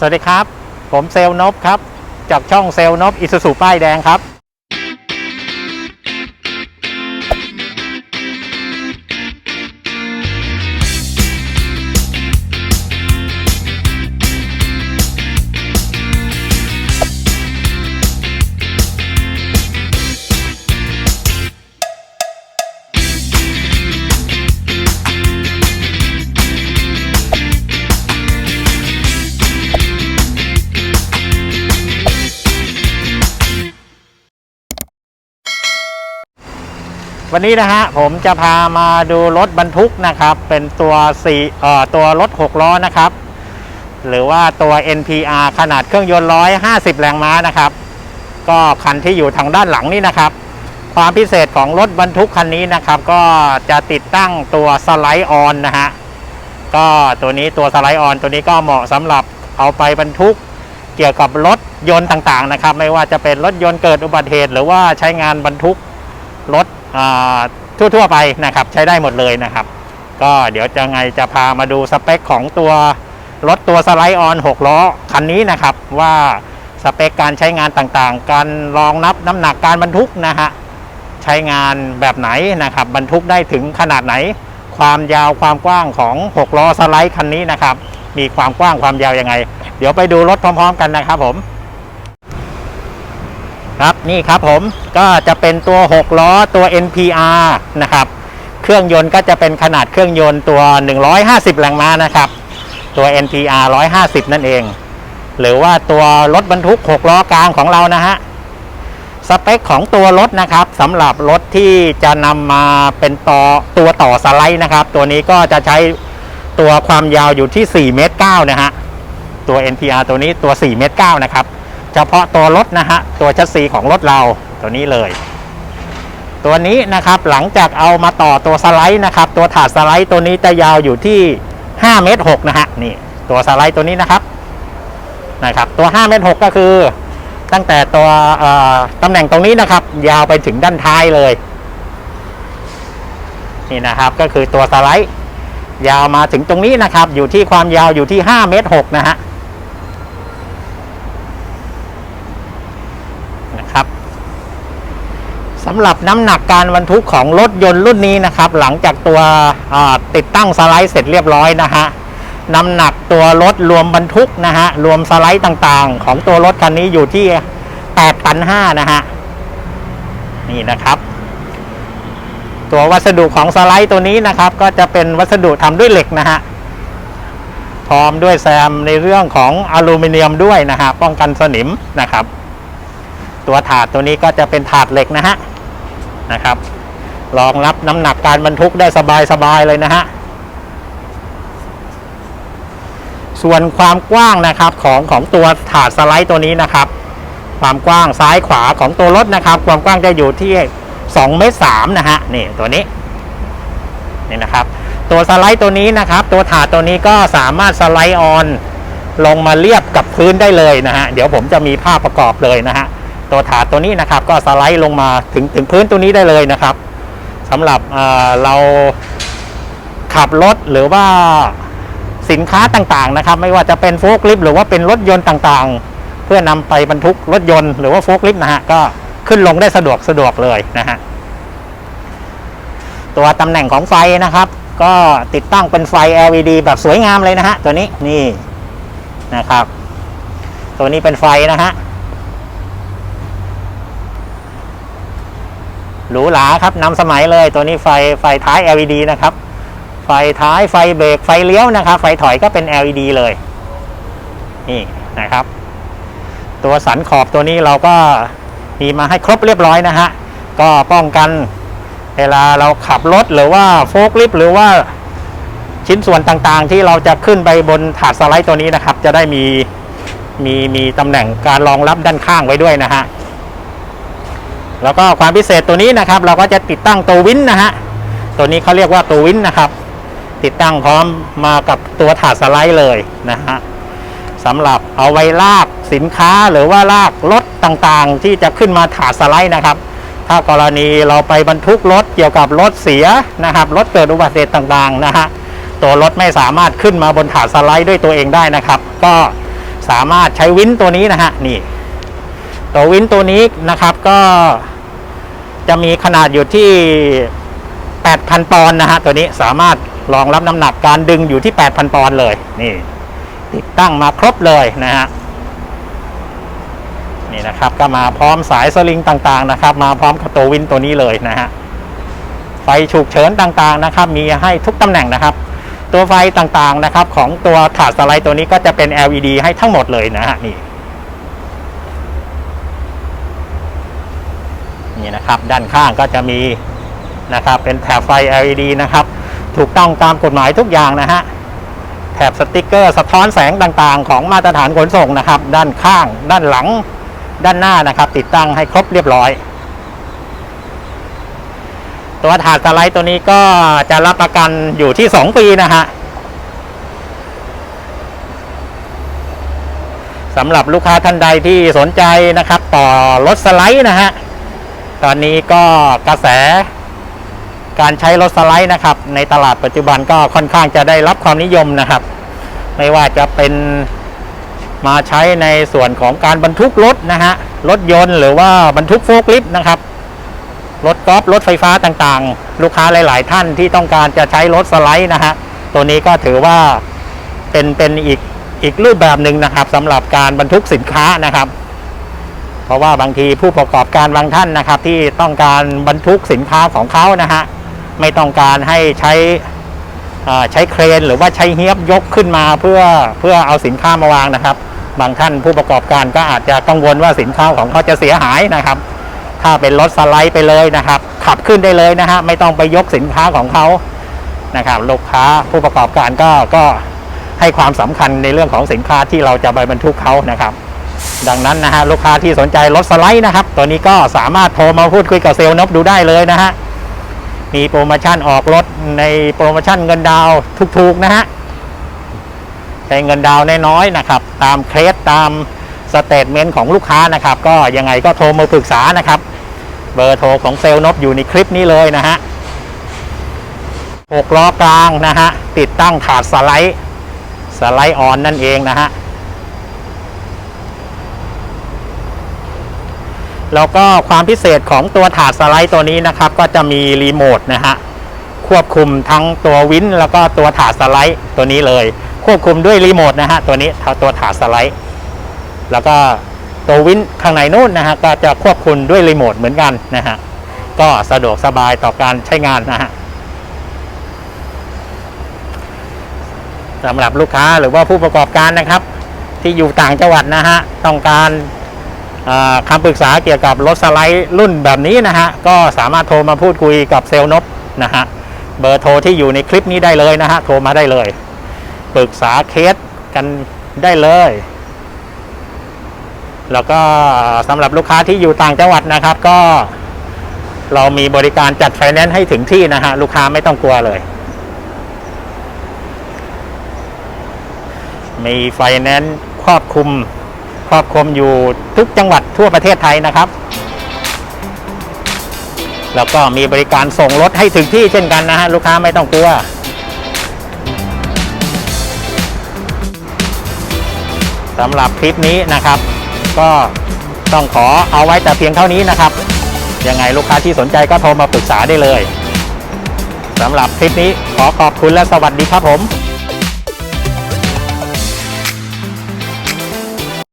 สวัสดีครับ ผมเซลนบครับ จากช่องเซลลนบอิสุสุป้ายแดงครับ วันนี้นะฮะผมจะพามาดูรถบรรทุกนะครับ เป็นตัวสี่เอ่อตัวรถ 6 ล้อนะครับ หรือว่าตัว NPR ขนาดเครื่องยนต์ 150 แรงม้านะครับ ก็คันที่อยู่ทางด้านหลังนี่นะครับ ความพิเศษของรถบรรทุกคันนี้นะครับ ก็จะติดตั้งตัวสไลด์ออนนะฮะก็ตัวนี้ตัวสไลด์ออนตัวนี้ก็เหมาะสำหรับเอาไปบรรทุกเกี่ยวกับรถยนต์ต่างๆนะครับ ไม่ว่าจะเป็นรถยนต์เกิดอุบัติเหตุ หรือว่าใช้งานบรรทุกรถ ทั่วๆไปนะครับใช้ได้หมดเลยนะครับ ก็เดี๋ยวจะไงจะพามาดูสเปคของตัวรถตัวสไลด์ออน 6 ล้อคันนี้นะครับว่าสเปคการใช้งานต่างๆ การรองนับน้ำหนักการบรรทุกนะฮะใช้งานแบบไหนนะครับ บรรทุกได้ถึงขนาดไหน ความยาวความกว้างของ 6 ล้อสไลด์คันนี้นะครับ มีความกว้างความยาวยังไง เดี๋ยวไปดูรถพร้อม ๆ กันนะครับผม ครับนี่ครับผมก็จะเป็นตัว 6 ล้อตัว NPR นะครับ เครื่องยนต์ก็จะเป็นขนาดเครื่องยนต์ตัว 150 แรงม้านะครับ ตัว NPR 150 นั่นเอง หรือว่าตัวรถบรรทุก 6 ล้อกลางของเรานะฮะสเปคของตัวรถนะครับสำหรับรถที่จะนำมาเป็นต่อตัวต่อสไลด์นะครับ ตัวนี้ก็จะใช้ตัวความยาวอยู่ที่4เมตร9นะฮะตัว NPR ตัวนี้ตัว4เมตร9นะครับ เฉพาะตัวรถนะฮะตัวชัสซีของรถเราตัวนี้เลย ตัวนี้นะครับหลังจากเอามาต่อตัวสไลด์นะครับ ตัวถาดสไลด์ตัวนี้จะยาวอยู่ที่5เมตร6นะฮะนี่ตัวสไลด์ตัวนี้นะครับนะครับ ตัว5เมตร6ก็คือ ตั้งแต่ตัวตำแหน่งตรงนี้นะครับ ยาวไปถึงด้านท้ายเลยนี่นะครับก็คือตัวสไลด์ยาวมาถึงตรงนี้นะครับ อยู่ที่ความยาวอยู่ที่5เมตร6นะฮะ นะครับสำหรับน้ำหนักการบรรทุกของรถยนต์รุ่นนี้นะครับ หลังจากตัวติดตั้งสไลด์เสร็จเรียบร้อยนะฮะน้ำหนักตัวรถรวมบรรทุกนะฮะรวมสไลด์ต่างๆ ของตัวรถคันนี้อยู่ที่8ตัน5นะฮะนี่นะครับ ตัววัสดุของสไลด์ตัวนี้นะครับ ก็จะเป็นวัสดุทำด้วยเหล็กนะฮะพร้อมด้วยแซมในเรื่องของอลูมิเนียมด้วยนะฮะป้องกันสนิมนะครับ ตัวถาดตัวนี้ก็จะเป็นถาดเหล็กนะฮะนะครับรองรับน้ำหนักการบรรทุกได้สบายๆเลยนะฮะส่วนความกว้างนะครับของของตัวถาดสไลด์ตัวนี้นะครับ ความกว้างซ้ายขวาของตัวรถนะครับ ความกว้างจะอยู่ที่2เมตร3นะฮะนี่ตัวนี้นี่นะครับ ตัวสไลด์ตัวนี้นะครับ ตัวถาดตัวนี้ก็สามารถสไลด์ออนลงมาเรียบกับพื้นได้เลยนะฮะเดี๋ยวผมจะมีภาพประกอบเลยนะฮะ ตัวถาดตัวนี้นะครับ ก็สไลด์ลงมาถึงถึงพื้นตัวนี้ได้เลยนะครับสำหรับเเราขับรถหรือว่าสินค้าต่างๆนะครับ ไม่ว่าจะเป็นโฟล์คลิฟหรือว่าเป็นรถยนต์ต่างๆ เพื่อนำไปบรรทุกรถยนต์หรือว่าโฟล์คลิฟนะฮะก็ขึ้นลงได้สะดวกสะดวกเลยนะฮะตัวตำแหน่งของไฟนะครับ ก็ติดตั้งเป็นไฟ LED แบบสวยงามเลยนะฮะตัวนี้นี่นะครับ ตัวนี้เป็นไฟนะฮะ หรูหราครับนำสมัยเลยตัวนี้ไฟไฟท้าย LED นะครับ ไฟท้ายไฟเบรกไฟเลี้ยวนะครับ ไฟถอยก็เป็น LED เลย นี่นะครับ ตัวสันขอบตัวนี้เราก็มีมาให้ครบเรียบร้อยนะฮะ ก็ป้องกันเวลาเราขับรถหรือว่าโฟล์คลิฟหรือว่าชิ้นส่วนต่างๆ ที่เราจะขึ้นไปบนถาดสไลด์ตัวนี้นะครับ จะได้มีมีมีตำแหน่งการรองรับด้านข้างไว้ด้วยนะฮะ แล้วก็ความพิเศษตัวนี้นะครับ เราก็จะติดตั้งตัววินนะฮะตัวนี้เขาเรียกว่าตัววินนะครับ ติดตั้งพร้อมมากับตัวถาดสไลด์เลยนะฮะสำหรับเอาไว้ลากสินค้าหรือว่าลากรถต่างๆ ที่จะขึ้นมาถาดสไลด์นะครับ ถ้ากรณีเราไปบรรทุกรถเกี่ยวกับรถเสียนะครับรถเกิดอุบัติเหตุต่างๆนะฮะตัวรถไม่สามารถขึ้นมาบนถาดสไลด์ด้วยตัวเองได้นะครับ ก็สามารถใช้วินตัวนี้นะฮะนี่ ตัววินตัวนี้นะครับก็จะมีขนาดอยู่ที่ 8,000 ปอนด์นะฮะตัวนี้สามารถรองรับน้ำหนักการดึงอยู่ที่ 8,000 ปอนด์เลย นี่ ติดตั้งมาครบเลยนะฮะนี่นะครับก็มาพร้อมสายสลิงต่างๆนะครับ มาพร้อมกับตัววินตัวนี้เลยนะฮะไฟฉุกเฉินต่างๆนะครับ มีให้ทุกตำแหน่งนะครับ ตัวไฟต่างๆนะครับ ของตัวถาดสไลด์ตัวนี้ก็จะเป็น LED ให้ทั้งหมดเลยนะฮะนี่ นี่นะครับด้านข้างก็จะมีนะครับเป็นแถบไฟ LED นะครับ ถูกต้องตามกฎหมายทุกอย่างนะฮะแถบสติกเกอร์สะท้อนแสงต่างๆ ของมาตรฐานขนส่งนะครับ ด้านข้าง ด้านหลัง ด้านหน้านะครับ ติดตั้งให้ครบเรียบร้อย ตัวถาดสไลด์ตัวนี้ก็จะรับประกันอยู่ที่ 2 ปีนะฮะสำหรับลูกค้าท่านใดที่สนใจนะครับ ต่อรถสไลด์นะฮะ ตอนนี้ก็กระแส การใช้รถสไลด์นะครับ ในตลาดปัจจุบันก็ค่อนข้างจะได้รับความนิยมนะครับ ไม่ว่าจะเป็นมาใช้ในส่วนของการบรรทุกรถนะฮะรถยนต์หรือว่าบรรทุกโฟล์คลิฟต์นะครับรถกอล์ฟรถไฟฟ้าต่างๆ ลูกค้าหลาย ๆ ท่านที่ต้องการจะใช้รถสไลด์นะฮะตัวนี้ก็ถือว่าเป็นเป็นอีกอีกรูปแบบหนึ่งนะครับสำหรับการบรรทุกสินค้านะครับ เพราะว่าบางทีผู้ประกอบการบางท่านนะครับ ที่ต้องการบรรทุกสินค้าของเขานะฮะไม่ต้องการให้ใช้ใช้เครน หรือว่าใช้เฮียบยกขึ้นมาเพื่อเพื่อเอาสินค้ามาวางนะครับ บางท่านผู้ประกอบการก็อาจจะกังวลว่าสินค้าของเขาจะเสียหายนะครับ ถ้าเป็นรถสไลด์ไปเลยนะครับ ขับขึ้นได้เลยนะฮะไม่ต้องไปยกสินค้าของเขานะครับลูกค้าผู้ประกอบการก็ก็ให้ความสำคัญในเรื่องของสินค้าที่เราจะไปบรรทุกเขานะครับ ดังนั้นนะฮะลูกค้าที่สนใจรถสไลด์นะครับ ตัวนี้ก็สามารถโทรมาพูดคุยกับเซลล์นบดูได้เลยนะฮะมีโปรโมชั่นออกรถในโปรโมชั่นเงินดาวถูกๆนะฮะใช้เงินดาวน้อยๆนะครับ ตามเคสตามสเตทเมนต์ของลูกค้านะครับ ก็ยังไงก็โทรมาปรึกษานะครับ เบอร์โทรของเซลล์นบอยู่ในคลิปนี้เลยนะฮะหกล้อกลางนะฮะติดตั้งถาดสไลด์สไลด์ออนนั่นเองนะฮะ แล้วก็ความพิเศษของตัวถาดสไลด์ตัวนี้นะครับ ก็จะมีรีโมทนะฮะควบคุมทั้งตัววินแล้วก็ตัวถาดสไลด์ตัวนี้เลย ควบคุมด้วยรีโมทนะฮะตัวนี้ตัวถาดสไลด์ แล้วก็ตัววินข้างในนู้นนะฮะก็จะควบคุมด้วยรีโมทเหมือนกันนะฮะก็สะดวกสบายต่อการใช้งานนะฮะสำหรับลูกค้าหรือว่าผู้ประกอบการนะครับ ที่อยู่ต่างจังหวัดนะฮะต้องการ คำปรึกษาเกี่ยวกับรถสไลด์รุ่นแบบนี้นะฮะ ก็สามารถโทรมาพูดคุยกับเซลล์นบนะฮะ เบอร์โทรที่อยู่ในคลิปนี้ได้เลยนะฮะ โทรมาได้เลย ปรึกษาเคสกันได้เลย แล้วก็สำหรับลูกค้าที่อยู่ต่างจังหวัดนะครับ ก็เรามีบริการจัดไฟแนนซ์ให้ถึงที่นะฮะ ลูกค้าไม่ต้องกลัวเลย มีไฟแนนซ์ครอบคลุมครอบคลุมอยู่ทุกจังหวัด ทั่วประเทศไทยนะครับ แล้วก็มีบริการส่งรถให้ถึงที่เช่นกันนะฮะลูกค้าไม่ต้องกลัวสำหรับคลิปนี้นะครับ ก็ต้องขอเอาไว้แต่เพียงเท่านี้นะครับ ยังไงลูกค้าที่สนใจก็โทรมาปรึกษาได้เลยสำหรับคลิปนี้ขอขอบคุณและสวัสดีครับผม